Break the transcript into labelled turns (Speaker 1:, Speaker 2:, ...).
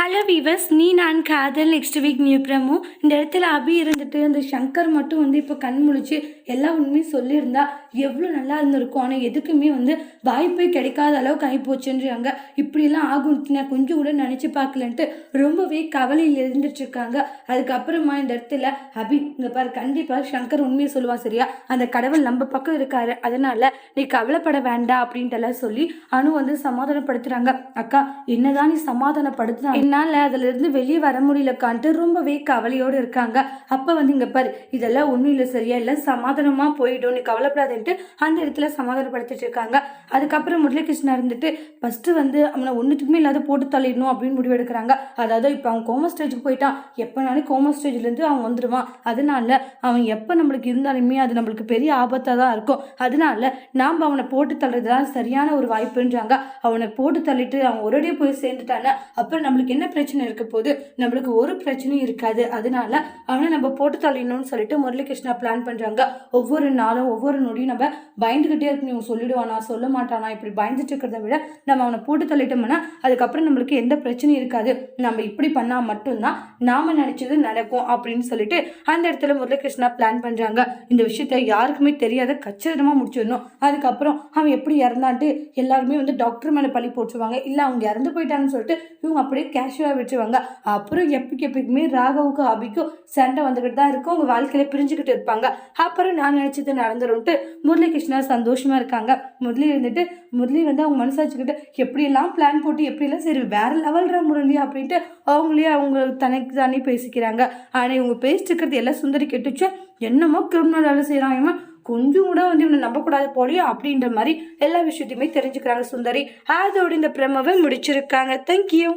Speaker 1: Hello viewers நீ நான் காதல் நெக்ஸ்ட் வீக் நியூ பிரமோ. இந்த இடத்துல அபி இருந்துட்டு அந்த சங்கர் மட்டும் வந்து இப்போ கண் முழிச்சு எல்லா உண்மையும் சொல்லியிருந்தா எவ்வளோ நல்லா இருந்திருக்கும். ஆனால் எதுக்குமே வந்து வாய்ப்பே கிடைக்காத அளவுக்கு ஆகி போச்சுன்றாங்க இப்படிலாம் ஆகும்ட்டு நான் கொஞ்சம் கூட நினச்சி பார்க்கலன்ட்டு ரொம்பவே கவலையில் இருந்துட்டு இருக்காங்க அதுக்கப்புறமா இந்த இடத்துல அபி இங்கே பாரு கண்டிப்பாக சங்கர் உண்மையை சொல்லுவான் சரியா? அந்த கடவுள் நம்ம பக்கம் இருக்காரு. அதனால நீ கவலைப்பட வேண்டாம் அப்படின்ட்டு எல்லாம் சொல்லி அனு வந்து சமாதானப்படுத்துகிறாங்க அக்கா என்னதான் நீ சமாதானப்படுத்தினா என்னால் அதிலிருந்து வெளியே வர முடியலக்கான்ட்டு ரொம்பவே கவலையோடு இருக்காங்க. அப்போ வந்து இங்கே பாரு இதெல்லாம் ஒன்றும் இல்லை சரியா இல்லை சமாதானமாக போயிடும் நீ கவலைப்படாதுன்ட்டு அந்த இடத்துல சமாதானப்படுத்திட்டு இருக்காங்க. அதுக்கப்புறம் முரளிகிருஷ்ணா இருந்துட்டு ஃபஸ்ட்டு வந்து அவனை ஒன்றுத்துக்குமே இல்லாத போட்டு தள்ளிடணும் அப்படின்னு முடிவு எடுக்கிறாங்க. அதாவது இப்போ அவன் கோம ஸ்டேஜுக்கு போயிட்டான். எப்போனாலும் கோம ஸ்டேஜ்லேருந்து அவன் வந்துடுவான் அதனால அவன் எப்போ நம்மளுக்கு இருந்தாலுமே அது நம்மளுக்கு பெரிய ஆபத்தாக தான் இருக்கும். அதனால நாம் அவனை போட்டு தள்ளுறது தான் சரியான ஒரு வாய்ப்புன்றாங்க. அவனை போட்டு தள்ளிட்டு அவன் ஒரேடியே போய் சேர்ந்துட்டானே அப்புறம் நம்மளுக்கு என்ன என்ன பிரச்சனை இருக்க போது நம்மளுக்கு ஒரு பிரச்சனையும் இருக்காது. அதனால அவனை நம்ம போட்டு தள்ளிடணும்னு சொல்லிட்டு முரளிகிருஷ்ணா பிளான் பண்ணுறாங்க ஒவ்வொரு நாளும் ஒவ்வொரு நொடியும் நம்ம பயந்துக்கிட்டே இருக்கணும். இவன் சொல்லிடுவானா? சொல்ல மாட்டானா? இப்படி பயந்துட்டு இருக்கிறத விட நம்ம அவனை போட்டு தள்ளிட்டோம்னா அதுக்கப்புறம் நம்மளுக்கு எந்த பிரச்சனையும் இருக்காது. நம்ம இப்படி பண்ணால் மட்டும்தான் நாம் நினச்சது நடக்கும் அப்படின்னு சொல்லிட்டு அந்த இடத்துல முரளிகிருஷ்ணா பிளான் பண்ணுறாங்க இந்த விஷயத்த யாருக்குமே தெரியாத கச்சிதமாக முடிச்சிடணும். அதுக்கப்புறம் அவன் எப்படி இறந்தான்ட்டு எல்லாருமே வந்து டாக்டர் மேலே பழி போட்டுருவாங்க. இல்லை அவங்க இறந்து போயிட்டாங்கன்னு சொல்லிட்டு இவங்க அப்படியே கேஷுவாக விட்டுருவாங்க. அப்புறம் எப்பக்கு எப்பயுமே ராகவுக்கும் அபிக்கும் சண்டை வந்துக்கிட்டு தான் இருக்கும். அவங்க வாழ்க்கையில பிரிஞ்சுக்கிட்டு இருப்பாங்க. அப்புறம் நான் நினச்சது நடந்துரும்ட்டு முரளிகிருஷ்ணா சந்தோஷமாக இருக்காங்க. முரளி இருந்துட்டு முரளி வந்து அவங்க மனசாச்சுக்கிட்டு எப்படியெல்லாம் பிளான் போட்டு எப்படியெல்லாம் சரி வேற லெவல்ரா முரளி? அப்படின்ட்டு அவங்களே அவங்க தனக்கு தானே பேசிக்கிறாங்க. ஆனால் இவங்க பேசிட்டு இருக்கிறது எல்லாம் சுந்தரி கெட்டுச்சு என்னமோ கிரிமினல் வேலை செய்கிறான் இவன். கொஞ்சம் கூட வந்து இவனை நம்பக்கூடாது போலியோ அப்படின்ற மாதிரி எல்லா விஷயத்தையுமே தெரிஞ்சுக்கிறாங்க சுந்தரி. அதோடு இந்த பிரமவை முடிச்சிருக்காங்க. தேங்க்யூ